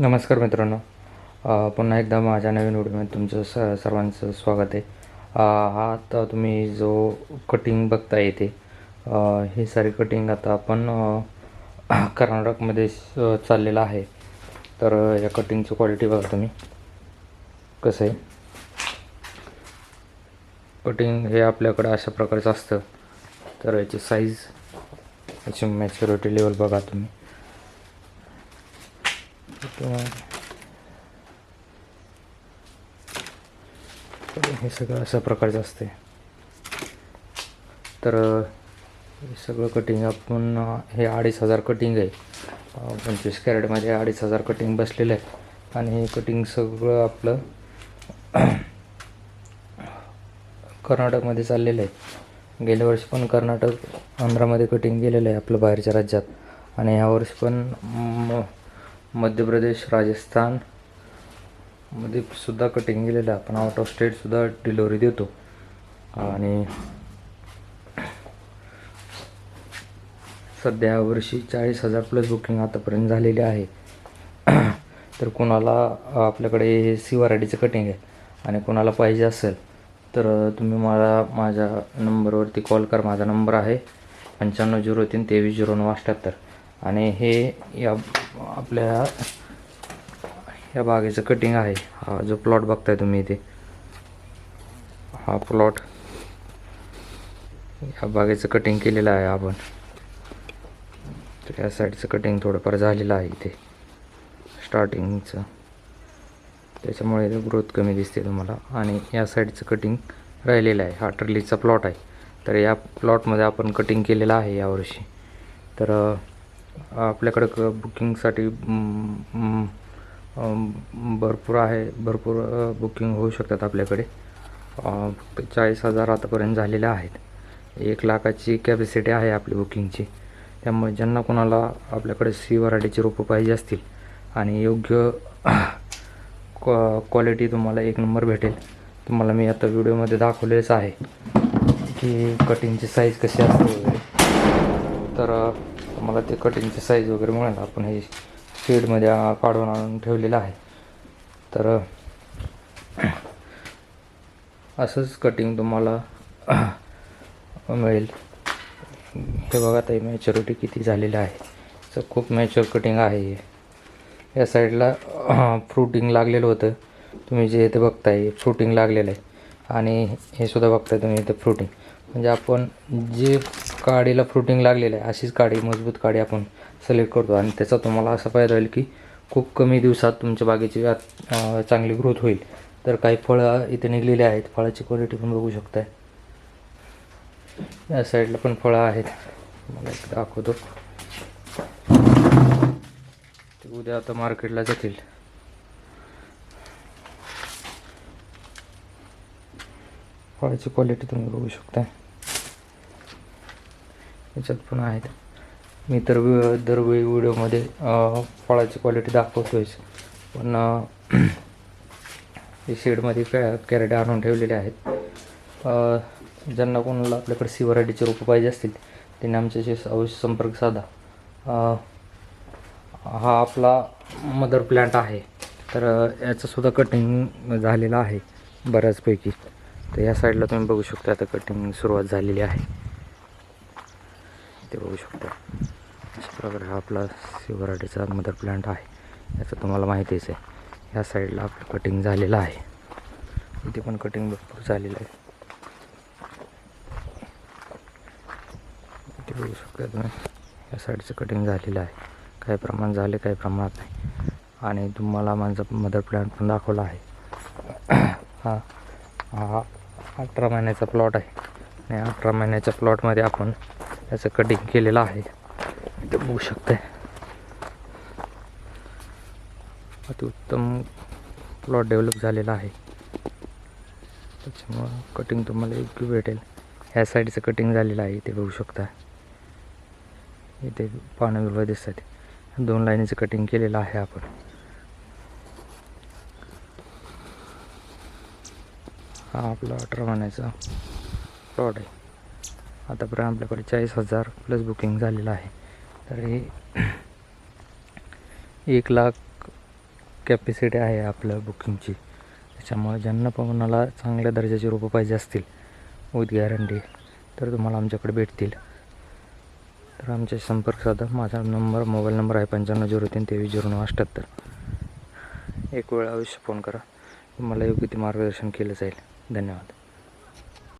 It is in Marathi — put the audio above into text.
नमस्कार मित्रांनो. पुन्हा एकदा माझ्या नवीन व्हिडिओमध्ये तुमचं स सर्वांचं स्वागत आहे. हा आता तुम्ही जो कटिंग बघता येते ही सारी कटिंग आता आपण कर्नाटकमध्ये चाललेलं आहे. तर या कटिंगची क्वालिटी बघा तुम्ही. कसं आहे? कटिंग हे आपल्याकडं अशा प्रकारचं असतं. तर याची साईज याची मॅच्युरिटी लेवल बघा तुम्ही. तर हे सगळं अशा प्रकारचं असते. तर हे सगळं कटिंग आपण हे अडीच हजार कटिंग आहे. पंचवीस कॅरेटमध्ये अडीच हजार कटिंग बसलेलं आहे. आणि हे कटिंग सगळं आपलं कर्नाटकमध्ये चाललेलं आहे. गेल्या वर्षी पण कर्नाटक आंध्रामध्ये कटिंग गेलेलं आहे आपलं बाहेरच्या राज्यात. आणि यावर्षी पण मध्य प्रदेश राजस्थानमध्ये सुद्धा कटिंग गेलेलं आहे. आपण आउट ऑफ स्टेटसुद्धा डिलिव्हरी देतो. आणि सध्या यावर्षी चाळीस हजार प्लस बुकिंग आतापर्यंत झालेली आहे. तर कोणाला आपल्याकडे हे सी वरायटीचं कटिंग आहे आणि कोणाला पाहिजे असेल तर तुम्ही मला माझ्या नंबरवरती कॉल कर. माझा नंबर आहे पंच्याण्णव झिरो तीन तेवीस झिरो नऊ अठ्ठ्याहत्तर आणि हे या आपल्या या बागेचं कटिंग आहे. हा जो प्लॉट बघताय तुम्ही इथे. हा प्लॉट या बागेचं कटिंग केलेलं आहे आपण. तर या साईडचं कटिंग थोडंफार झालेलं आहे इथे. स्टार्टिंगचं त्याच्यामुळे ग्रोथ कमी दिसते तुम्हाला. आणि या साईडचं कटिंग राहिलेलं आहे. हा ट्रलीचा प्लॉट आहे. तर या प्लॉटमध्ये आपण कटिंग केलेलं आहे यावर्षी तर आपल्याकडं क बुकिंगसाठी भरपूर आहे. भरपूर बुकिंग होऊ शकतात आपल्याकडे. फक्त चाळीस हजार आतापर्यंत झालेले आहेत. एक लाखाची कॅपॅसिटी आहे आपली बुकिंगची. त्यामुळे ज्यांना कोणाला आपल्याकडे सी वराडीची रोपं पाहिजे असतील आणि योग्य क्वा क्वालिटी तुम्हाला एक नंबर भेटेल. तुम्हाला मी आता व्हिडिओमध्ये दाखवलेलंच आहे की कटिंगची साईज कशी असते वगैरे. तर तुम्हाला मला ते कटिंगची साईज वगैरे मिळेल. आपण हे शेडमध्ये काढून आणून ठेवलेलं आहे. तर असंच कटिंग तुम्हाला मिळेल. हे बघा ताई मॅच्युरिटी किती झालेलं आहे. तर खूप मॅच्युअर कटिंग आहे हे. या साईडला फ्रुटिंग लागलेलं होतं. तुम्ही जे इथे बघताय फ्रुटिंग लागलेलं आहे. आणि हे सुद्धा बघताय तुम्ही इथे फ्रुटिंग म्हणजे आपण जे काडीला फ्रुटिंग लागलेलं आहे अशीच काडी मजबूत काडी आपण सिलेक्ट करतो. आणि त्याचा तुम्हाला असा फायदा होईल की खूप कमी दिवसात तुमच्या बागेची चांगली ग्रोथ होईल. तर काही फळं इथे निघलेली आहेत. फळाची क्वालिटी पण बघू शकताय. या साईडला पण फळं आहेत. मला एक दाखवतो. ते उद्या आता मार्केटला जातील. फळाची क्वालिटी तुम्ही बघू शकता याच्यात पण आहेत. मी तर वि- दरवेळी व्हिडिओमध्ये फळाची क्वालिटी दाखवतोयच. पण हे शेडमध्ये कॅ कॅरेट आणून ठेवलेले आहेत. ज्यांना कोणाला आपल्याकडे सिवरायटीचे रोपं पाहिजे असतील त्यांनी आमच्याशी अवश्य संपर्क साधा. हा आपला मदर प्लॅन्ट आहे. तर याचंसुद्धा कटिंग झालेलं आहे बऱ्याचपैकी. तर या साईडला तुम्ही बघू शकता आता कटिंग सुरुवात झालेली आहे. ते बघू शकता. अशा प्रकारे हा आपला शिवराटीचा मदर प्लांट आहे. याचं तुम्हाला माहितीच आहे. ह्या साईडला आपलं कटिंग झालेलं आहे. इथे पण कटिंग भरपूर झालेलं आहे. इथे बघू शकता तुम्ही. या साईडचं कटिंग झालेलं आहे. काही प्रमाण झाले काही प्रमाणात नाही. आणि तुम्हाला माझा मदर प्लांट पण दाखवला आहे. हा. हा अठरा महिन्याचा प्लॉट आहे. आणि अठरा महिन्याच्या प्लॉटमध्ये आपण त्याचं कटिंग केलेलं आहे. ते बघू शकते अतिउत्तम प्लॉट डेव्हलप झालेला आहे. त्याच्यामुळं कटिंग तुम्हाला योग्य भेटेल. ह्या साईडचं कटिंग झालेलं आहे ते बघू शकता. इथे पानं विभाग दिसतात दोन लाईनीचं कटिंग केलेलं आहे आपण. हा आपला अठरा महिन्याचा प्लॉट आहे. आतापर्यंत आपल्याकडे चाळीस हजार प्लस बुकिंग झालेलं आहे. तर हे एक लाख कॅपॅसिटी आहे आपलं बुकिंगची त्याच्यामुळे ज्यांना पण कोणाला चांगल्या दर्जाची रोपं पाहिजे असतील विथ गॅरंटी तर तुम्हाला आमच्याकडे भेटतील. तर आमचे संपर्क साधा. माझा नंबर मोबाईल नंबर आहे पंच्याण्णव झिरो तीन तेवीस झिरो नऊ अठ्ठ्याहत्तर एक वेळ अवश्य फोन करा. तुम्हाला योग्य ते मार्गदर्शन केलं जाईल. धन्यवाद.